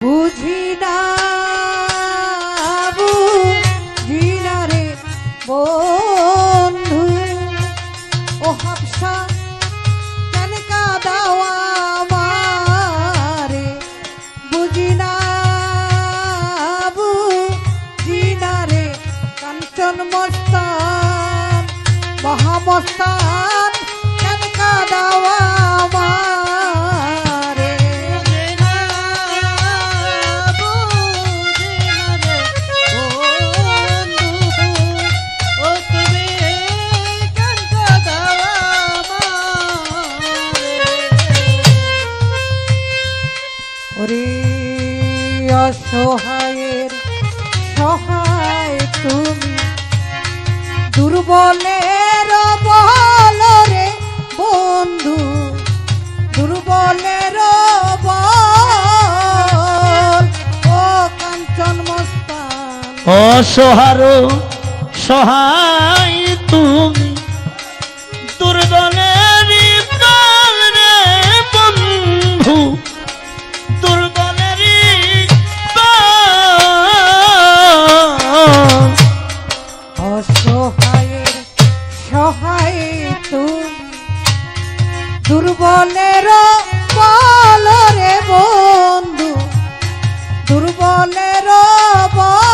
বুঝি না বুঝি বন্ধু। ও হাফসা, কেন কাদাও না বুঝি না রে কাঞ্চন মস্তান, মহামস্তান। অসহায়ের সহায় তুমি। দুর্বলের বল রে বন্ধু, দুর্বলের বল। ও কাঞ্চন মস্তান। অসহার সহায় তুমি। দুর্বলের বন্ধু দুর্বলের বল রে বন্ধু দুর্বলের বল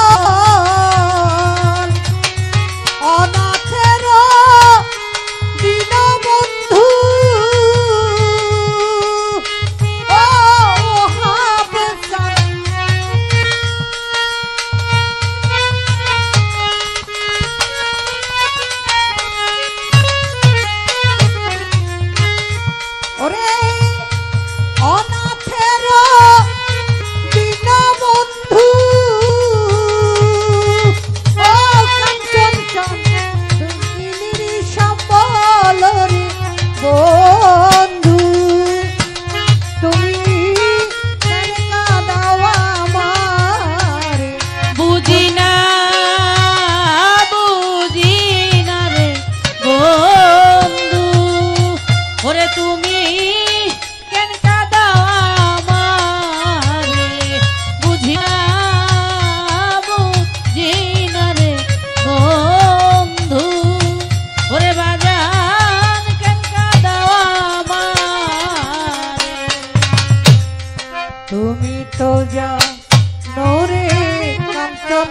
তুমি কেন কাঁদাও আমারে? বুঝি না বুঝি না রে বন্ধু। ওরে বাজান, কেন কাঁদাও আমারে? তুমি তো যা নোরে কাঞ্চন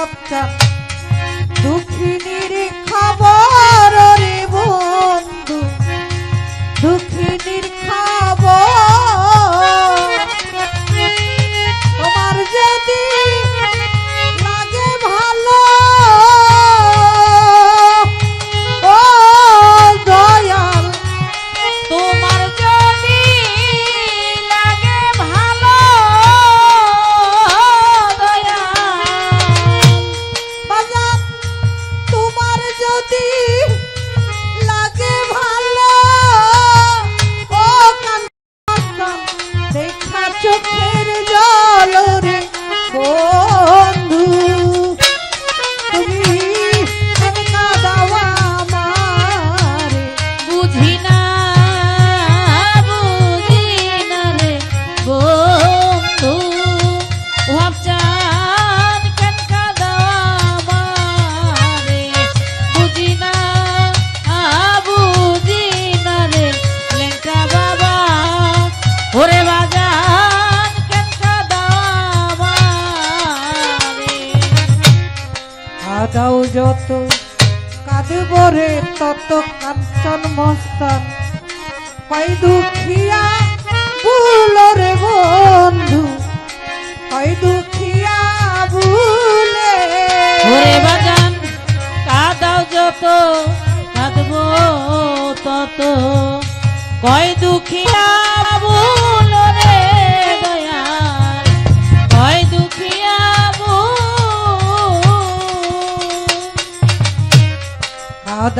ও হামচা যাও যত। কাঁদে রে তত কাঞ্চন মস্তান। পাই দুখিয়া, ভুল রে বন্ধু। পাই দুখিয়া, ভুল। ওরে বাগান কাঁদাও যত, কাঁদব তত। কয় দুখিয়া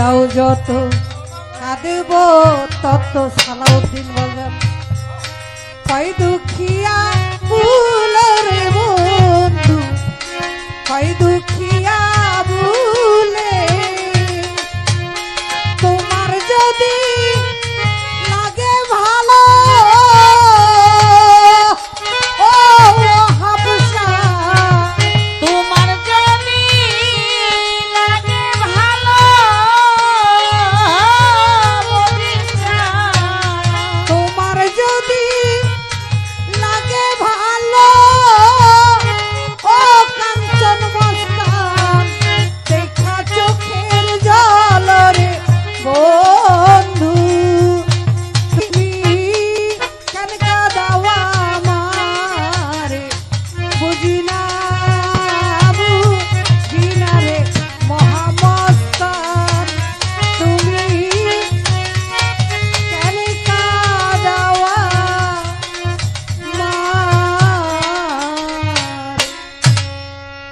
দাও যত কাঁদব তত সালাউদ্দিন বাজার। পাই দুঃখিয়া ফুল রে বন্ধু দুঃখ